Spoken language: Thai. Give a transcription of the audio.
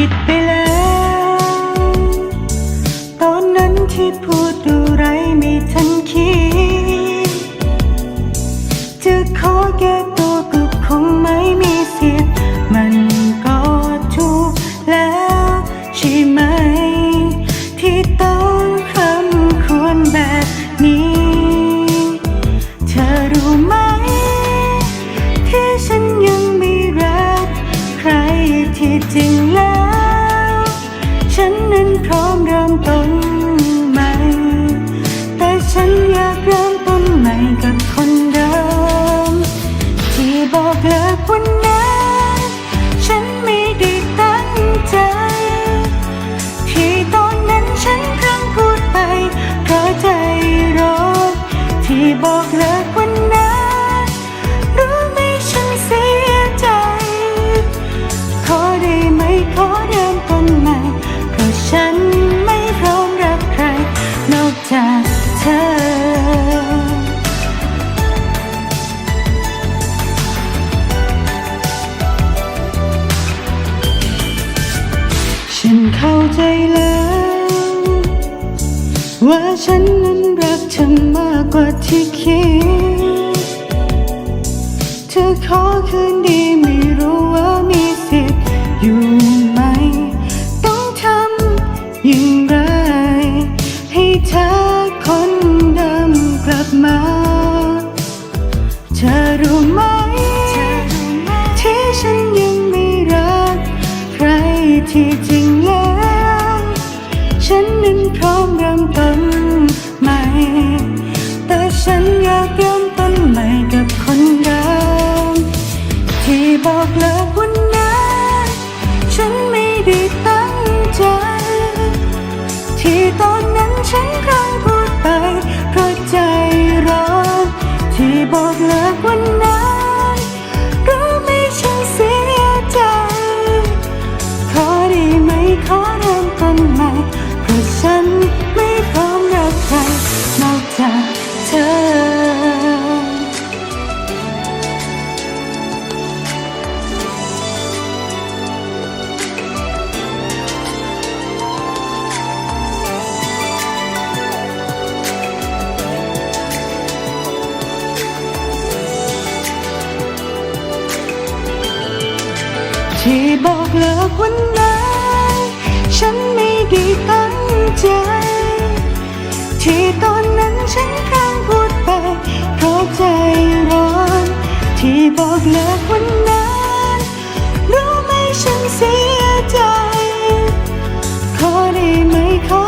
ผิดไปแล้ว ตอนนั้นที่พูดดูไรไม่ทันคิด จะขอแก้ตัวก็คงไม่มีสิทธิ์ มันก็ถูกแล้วใช่ไหม ที่ต้องคำควรแบบนี้ พร้อมเริ่มต้น ใจแล้ว ว่าฉันนั้นรักเธอมากกว่าที่คิด เธอขอคืนดีไม่รู้ว่ามีสิทธิ์อยู่ไหม ต้องทำอย่างไร ให้เธอคนเดิมกลับมา เธอรู้ไหมที่ฉันยังไม่รักใครที่ ฉันนั้นพร้อมเริ่มต้นใหม่ แต่ฉันอยากเริ่มต้นใหม่กับคนเดิมที่บอกเลิกวันนั้นฉันไม่ได้ตั้งใจ ที่ตอนนั้นฉันรัก ที่บอกเลิกวันนั้น ฉันไม่ได้ตั้งใจ ที่ตอนนั้นฉันพลางพูดไปเพราะใจร้อน ที่บอกเลิกวันนั้น รู้ไหมฉันเสียใจ ขอได้ไหมขอ